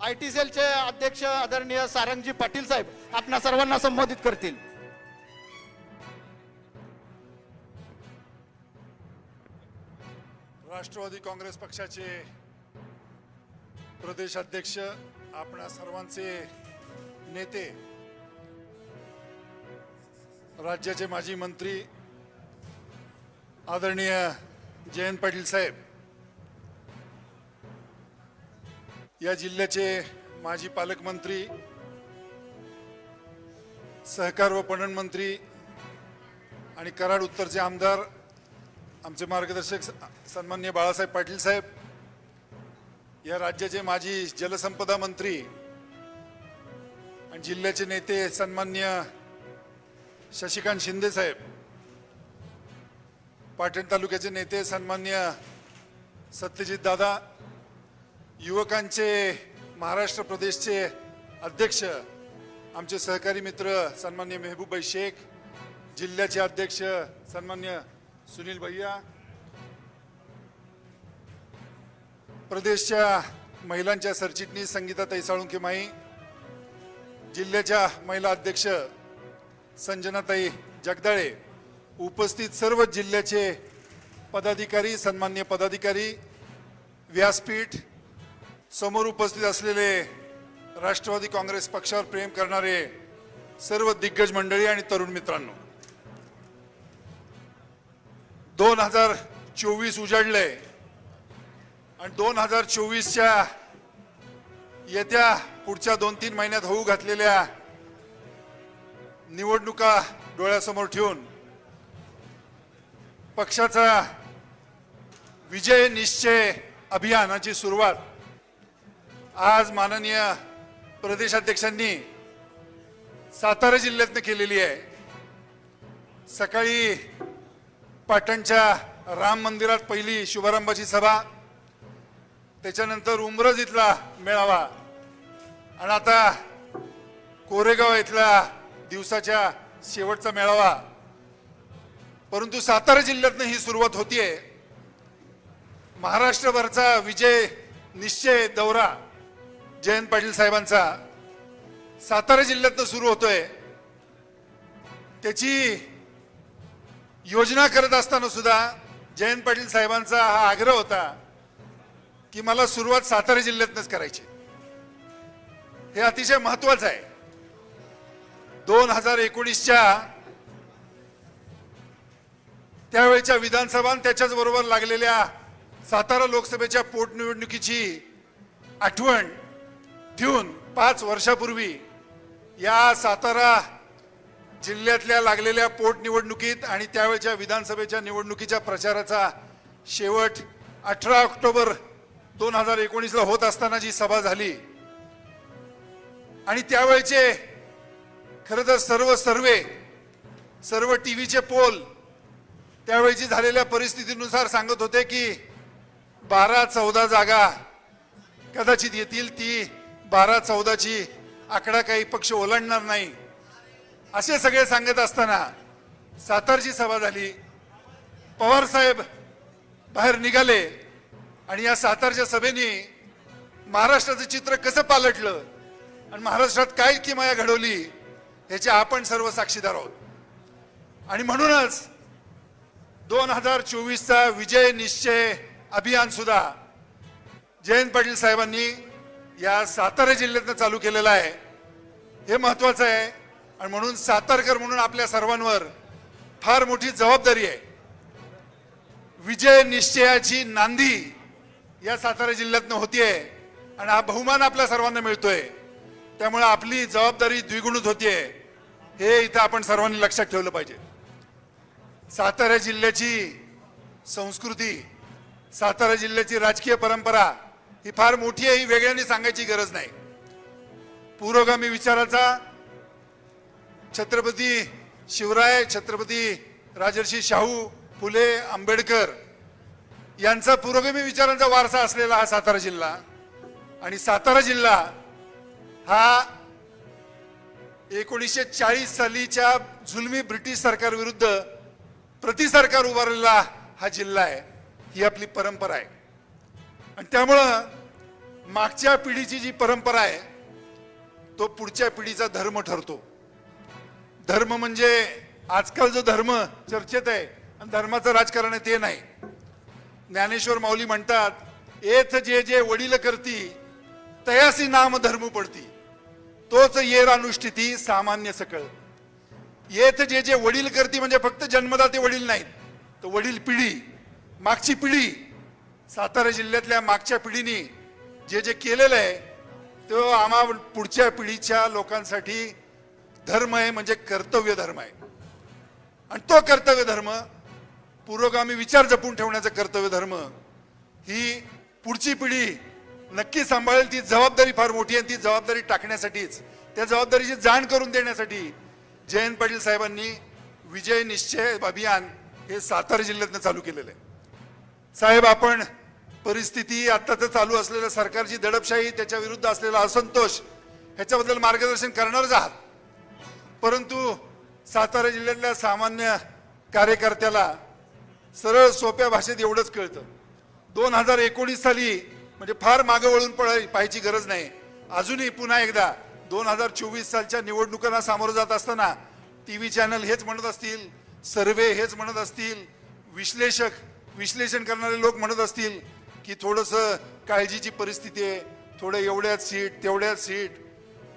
I T सेलचे अध्यक्ष आदरणीय सारंगजी पाटील साहेब आपणा सर्वांना संबोधित करतील. राष्ट्रवादी काँग्रेस पक्षाचे प्रदेश अध्यक्ष आपणा सर्वांचे नेते राज्याचे माजी मंत्री आदरणीय जयंत पाटील साहेब या जिल्ह्याचे माजी पालकमंत्री सहकार व पणन मंत्री आणि कराड उत्तरचे आमदार आमचे मार्गदर्शक सन्मान्य बाळासाहेब पाटील साहेब या राज्याचे माजी जलसंपदा मंत्री आणि जिल्ह्याचे नेते सन्मान्य शशिकांत शिंदे साहेब पाटण तालुक्याचे नेते सन्मान्य सत्यजित दादा युवकांचे महाराष्ट्र प्रदेशचे अध्यक्ष आमचे सहकारी मित्र सन्मान्य मेहबूबाई शेख जिल्ह्याचे अध्यक्ष सन्मान्य सुनील भैया प्रदेशच्या महिलांच्या सरचिटणीस संगीता साळुंके माई जिल्ह्याच्या महिला अध्यक्ष संजनाताई जगदाळे उपस्थित सर्व जिल्ह्याचे पदाधिकारी सन्मान्य पदाधिकारी व्यासपीठ समोर उपस्थित असलेले राष्ट्रवादी काँग्रेस पक्षावर प्रेम करणारे सर्व दिग्गज मंडळी आणि तरुण मित्रांनो दोन हजार चोवीस उजाडले आणि दोन हजार चोवीसच्या येत्या पुढच्या दोन तीन महिन्यात होऊ घातलेल्या निवडणुका डोळ्यासमोर ठेवून पक्षाचा विजय निश्चय अभियानाची सुरुवात आज माननीय प्रदेशाध्यक्षांनी सातारा जिल्ह्यातनं केलेली आहे. सकाळी पाटणच्या राम मंदिरात पहिली शुभारंभाची सभा त्याच्यानंतर उमरज इथला मेळावा आणि आता कोरेगाव इथला दिवसाच्या शेवटचा मेळावा. परंतु सातारा जिल्ह्यातनं ही सुरुवात होतीये. महाराष्ट्रभरचा विजय निश्चय दौरा. जयंत पाटील साहेबांचा सातारा जिल्ह्यातनं सुरू होतोय. त्याची योजना करत असताना सुद्धा जयंत पाटील साहेबांचा हा आग्रह होता की मला सुरुवात सातारा जिल्ह्यातनंच करायची. हे अतिशय महत्वाचं आहे. दोन हजार एकोणीसच्या त्यावेळच्या विधानसभा त्याच्याच बरोबर लागलेल्या सातारा लोकसभेच्या पोटनिवडणुकीची आठवण ठेवून पाच वर्षापूर्वी या सातारा जिल्ह्यातल्या लागलेल्या पोटनिवडणुकीत आणि त्यावेळच्या विधानसभेच्या निवडणुकीच्या प्रचाराचा शेवट अठरा ऑक्टोबर दोन हजार एकोणीसला होत असताना जी सभा झाली. आणि त्यावेळचे खरं तर सर्व सर्वे सर्व टी व्हीचे पोल त्यावेळची झालेल्या परिस्थितीनुसार सांगत होते की बारा चौदा जागा कदाचित येतील ती बारा चौदाची आकडा काही पक्ष ओलांडणार नाही. असे सगळे सांगत असताना सातारची सभा झाली. पवार साहेब बाहेर निघाले आणि या सातारच्या सभेने महाराष्ट्राचं चित्र कसं पालटलं आणि महाराष्ट्रात काय किमाया घडवली ह्याचे आपण सर्व साक्षीदार आहोत. आणि म्हणूनच दोन हजार चोवीसचा विजय निश्चय अभियान सुद्धा जयंत पाटील साहेबांनी या सातारा जिल्ह्यातनं चालू केलेलं आहे. हे महत्वाचं आहे आणि म्हणून सातारकर म्हणून आपल्या सर्वांवर फार मोठी जबाबदारी आहे. विजय निश्चयाची नांदी या सातारा जिल्ह्यातनं होतीये आणि हा बहुमान आपल्या सर्वांना मिळतोय. त्यामुळे आपली जबाबदारी द्विगुणित होतीये. हे इथं आपण सर्वांनी लक्षात ठेवलं पाहिजे. सातारा जिल्ह्याची संस्कृती सातारा जिल्ह्याची राजकीय परंपरा ही फार मोठी आहे ही वेगळ्याने सांगायची गरज नाही. पुरोगामी विचाराचा छत्रपती शिवराय छत्रपती राजर्षी शाहू फुले आंबेडकर यांचा पुरोगामी विचारांचा वारसा असलेला हा सातारा जिल्हा आणि सातारा जिल्हा हा एकोणीसशे चाळीस सालीच्या जुलमी ब्रिटिश सरकारविरुद्ध प्रति प्रतिसरकार उभारलेला हा जिल्हा आहे ही आपली परंपरा आहे. आणि त्यामुळं मागच्या पिढीची जी परंपरा आहे तो पुढच्या पिढीचा धर्म ठरतो. धर्म म्हणजे आजकाल जो धर्म चर्चेत आहे आणि धर्माचं राजकारण आहे ते नाही. ज्ञानेश्वर माऊली म्हणतात एथ जे जे वडील करती तयासी नाम धर्म पडती. तोच येर अनुष्ठिती सामान्य सकळ. येथ जे जे वडील करती म्हणजे फक्त जन्मदाते वडील नाहीत तर वडील पिढी मागची पिढी सातारा जिल्ह्यातल्या मागच्या पिढीनी जे जे केलेलं आहे तो आम्हा पुढच्या पिढीच्या लोकांसाठी धर्म आहे म्हणजे कर्तव्य धर्म आहे. आणि तो कर्तव्य धर्म पुरोगामी विचार जपून ठेवण्याचा कर्तव्य धर्म ही पुढची पिढी नक्की सांभाळेल ती जबाबदारी फार मोठी आहे ती जबाबदारी टाकण्यासाठीच त्या जबाबदारीची जाण करून देण्यासाठी जयंत पाटील साहेबांनी विजय निश्चय अभियान हे सातारा जिल्ह्यातनं चालू केलेलं आहे. साहेब आपण परिस्थिती आत्ताच चालू असलेल्या सरकारची दडपशाही त्याच्या विरुद्ध असलेला असंतोष ह्याच्याबद्दल मार्गदर्शन करणारच आहात. परंतु सातारा जिल्ह्यातल्या सामान्य कार्यकर्त्याला सरळ सोप्या भाषेत एवढंच कळतं. दोन हजार एकोणीस साली म्हणजे फार मागं वळून पळ पाहायची गरज नाही. अजूनही पुन्हा एकदा दोन हजार चोवीस सालच्या निवडणुकांना सामोरं जात असताना टी व्ही चॅनल हेच म्हणत असतील सर्वे हेच म्हणत असतील विश्लेषक विश्लेषण करणारे लोक म्हणत असतील की थोडंसं काळजीची परिस्थिती आहे. थोडं एवढ्याच सीट तेवढ्याच सीट.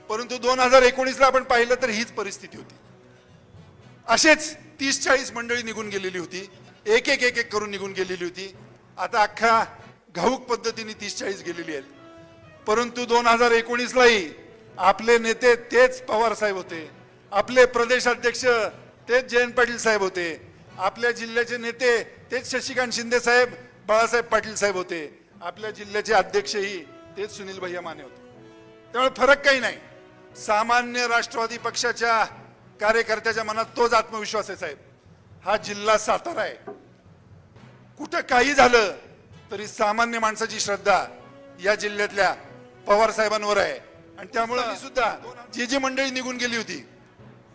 परंतु दोन हजार एकोणीसला आपण पाहिलं तर हीच परिस्थिती होती. असेच तीस चाळीस मंडळी निघून गेलेली होती. एक एक एक एक करून निघून गेलेली होती. आता अख्खा घाऊक पद्धतीने तीस चाळीस गेलेली आहेत. परंतु दोन हजार एकोणीसलाही आपले नेते तेच पवार साहेब होते. आपले प्रदेशाध्यक्ष तेच जयंत पाटील साहेब होते. आपल्या जिल्ह्याचे नेते तेच शशिकांत शिंदे साहेब बाळासाहेब पाटील साहेब होते आपल्या जिल्ह्याचे अध्यक्षही तेच सुनील भैया माने होते. त्यामुळे फरक काही नाही. सामान्य राष्ट्रवादी पक्षाच्या कार्यकर्त्याच्या मनात तोच आत्मविश्वास आहे साहेब. हा जिल्हा सातारा आहे. कुठं काही झालं तरी सामान्य माणसाची श्रद्धा या जिल्ह्यातल्या पवार साहेबांवर आहे. आणि त्यामुळे सुद्धा जी जी मंडळी निघून गेली होती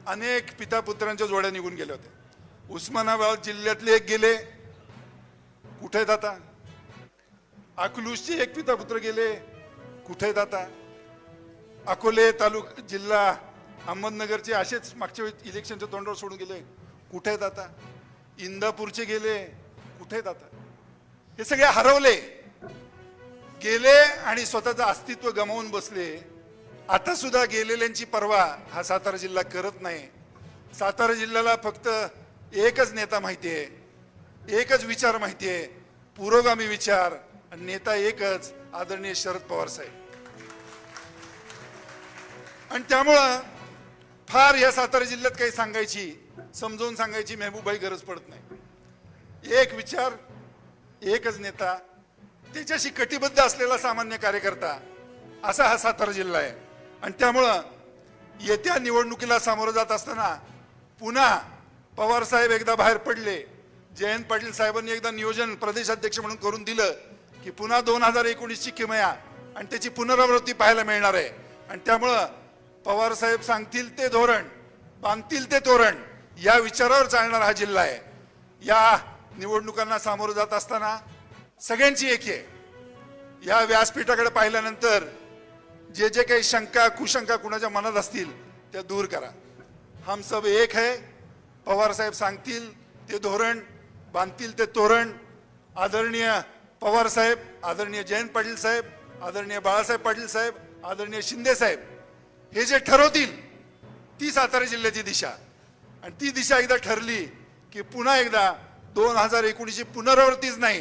अनेक पिता पुत्रांच्या जोड्या निघून गेल्या होत्या. उस्मानाबाद जिल्ह्यातले एक गेले कुठे जाता आता अकलूसचे एक पिता पुत्र गेले. कुठे जाता अकोले तालुक जिल्हा अहमदनगरचे असेच मागच्या वेळी इलेक्शनच्या तोंडावर सोडून गेले. कुठे जाता इंदापूरचे गेले. कुठे जाता हे सगळे हरवले. गेले आणि स्वतःचं अस्तित्व गमावून बसले. आता सुद्धा गेलेल्यांची पर्वा हा सातारा जिल्हा करत नाही. सातारा जिल्ह्याला फक्त एकच नेता माहिती आहे. एकच विचार माहिती आहे पुरोगामी विचार आणि नेता एकच आदरणीय शरद पवार साहेब. आणि त्यामुळं फार या सातारा जिल्ह्यात काही सांगायची समजावून सांगायची मेहबूबाई गरज पडत नाही. एक विचार एकच नेता त्याच्याशी कटिबद्ध असलेला सामान्य कार्यकर्ता असा हा सातारा जिल्हा आहे. आणि त्यामुळं येत्या निवडणुकीला सामोरं जात असताना पुन्हा पवार साहेब एकदा बाहेर पडले जयंत पाटील साहेबांनी एकदा नियोजन प्रदेशाध्यक्ष म्हणून करून दिलं की पुन्हा दोन हजार एकोणीसची किमया आणि त्याची पुनरावृत्ती पाहायला मिळणार आहे. आणि त्यामुळं पवार साहेब सांगतील ते धोरण बांधतील ते तोरण या विचारावर चालणारा हा जिल्हा आहे. या निवडणुकांना सामोरं जात असताना सगळ्यांची एक आहे. या व्यासपीठाकडे पाहिल्यानंतर जे जे काही शंका कुशंका कुणाच्या मनात असतील त्या दूर करा. हम सब एक है पवार साहेब सांगतील ते धोरण बांधतील ते तोरण. आदरणीय पवार साहेब आदरणीय जयंत पाटील साहेब आदरणीय बाळासाहेब पाटील साहेब आदरणीय शिंदे साहेब हे जे ठरवतील ती सातारा जिल्ह्याची दिशा. आणि ती दिशा एकदा ठरली की पुन्हा एकदा दोन हजार एकोणीसची पुनरावृत्तीच नाही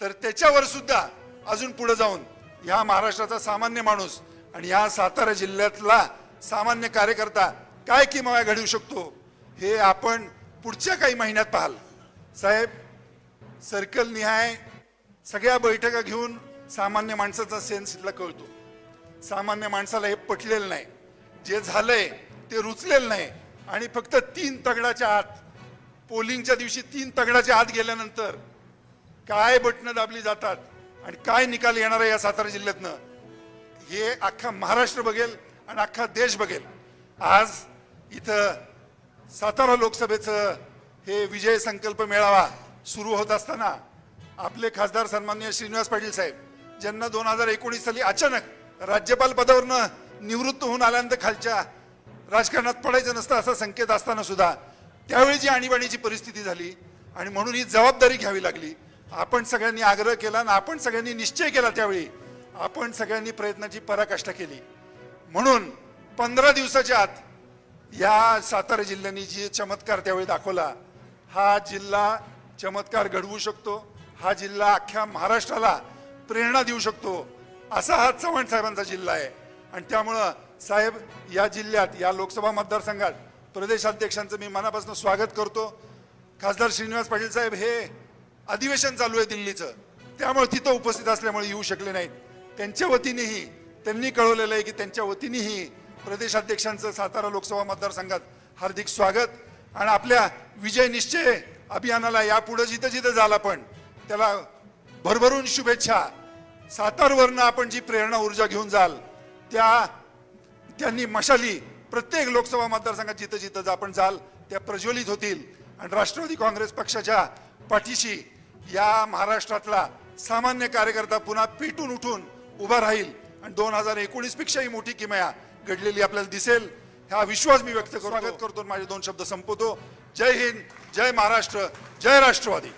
तर त्याच्यावर सुद्धा अजून पुढे जाऊन ह्या महाराष्ट्राचा सामान्य माणूस आणि ह्या सातारा जिल्ह्यातला सामान्य कार्यकर्ता काय किमाया घडवू शकतो हे आपण पुढच्या काही महिन्यात पाहाल. साहेब सर्कल निहाय सगळ्या बैठका घेऊन सामान्य माणसाचा सेन्स इथला कळतो. सामान्य माणसाला हे पटलेलं नाही. जे झालंय ते रुचलेलं नाही. आणि फक्त तीन तगडाच्या आत पोलिंगच्या दिवशी तीन तगडाच्या आत गेल्यानंतर काय बटणं दाबली जातात आणि काय निकाल येणार आहे या सातारा जिल्ह्यातनं हे अख्खा महाराष्ट्र बघेल आणि अख्खा देश बघेल. आज इथं सातारा लोकसभेचं हे विजय संकल्प मेळावा सुरू होत असताना आपले खासदार सन्माननीय श्रीनिवास पाटील साहेब ज्यांना दोन हजार एकोणीस साली अचानक राज्यपाल पदावरनं निवृत्त होऊन आल्यानंतर खालच्या राजकारणात पडायचं नसतं असा संकेत असताना सुद्धा त्यावेळी जी आणीबाणीची परिस्थिती झाली आणि म्हणून ही जबाबदारी घ्यावी लागली. आपण सगळ्यांनी आग्रह केला आणि आपण सगळ्यांनी निश्चय केला त्यावेळी आपण सगळ्यांनी प्रयत्नाची पराकाष्ठा केली. म्हणून पंधरा दिवसाच्या आत या सातारा जिल्ह्याने जी चमत्कार त्यावेळी दाखवला हा जिल्हा चमत्कार घडवू शकतो हा जिल्हा अख्ख्या महाराष्ट्राला प्रेरणा देऊ शकतो असा हा चव्हाण साहेबांचा जिल्हा आहे. आणि त्यामुळं साहेब या जिल्ह्यात या लोकसभा मतदारसंघात प्रदेशाध्यक्षांचं मी मनापासून स्वागत करतो. खासदार श्रीनिवास पाटील साहेब हे अधिवेशन चालू आहे दिल्लीचं. त्यामुळे तिथं उपस्थित असल्यामुळे येऊ शकले नाहीत. त्यांच्या वतीनेही त्यांनी कळवलेलं आहे की त्यांच्या वतीनेही प्रदेशाध्यक्षांचं सातारा लोकसभा मतदारसंघात हार्दिक स्वागत. आणि आपल्या विजय निश्चय अभियानाला यापुढे जिथं जिथं झाला पण त्याला भरभरून शुभेच्छा. सातारवरनं आपण जी प्रेरणा ऊर्जा घेऊन जाल त्या त्यांनी मशाली प्रत्येक लोकसभा मतदारसंघात जिथं जिथं आपण जाल त्या प्रज्वलित होतील. आणि राष्ट्रवादी काँग्रेस पक्षाच्या पाठीशी या महाराष्ट्रातला सामान्य कार्यकर्ता पुन्हा पेटून उठून उभा राहील. आणि दोन हजार एकोणीसपेक्षाही मोठी किमया घडलेली आपल्याला दिसेल. हा विश्वास मी व्यक्त करतो. स्वागत करतो आणि माझे दोन शब्द संपवतो. जय हिंद जय महाराष्ट्र जय राष्ट्रवादी.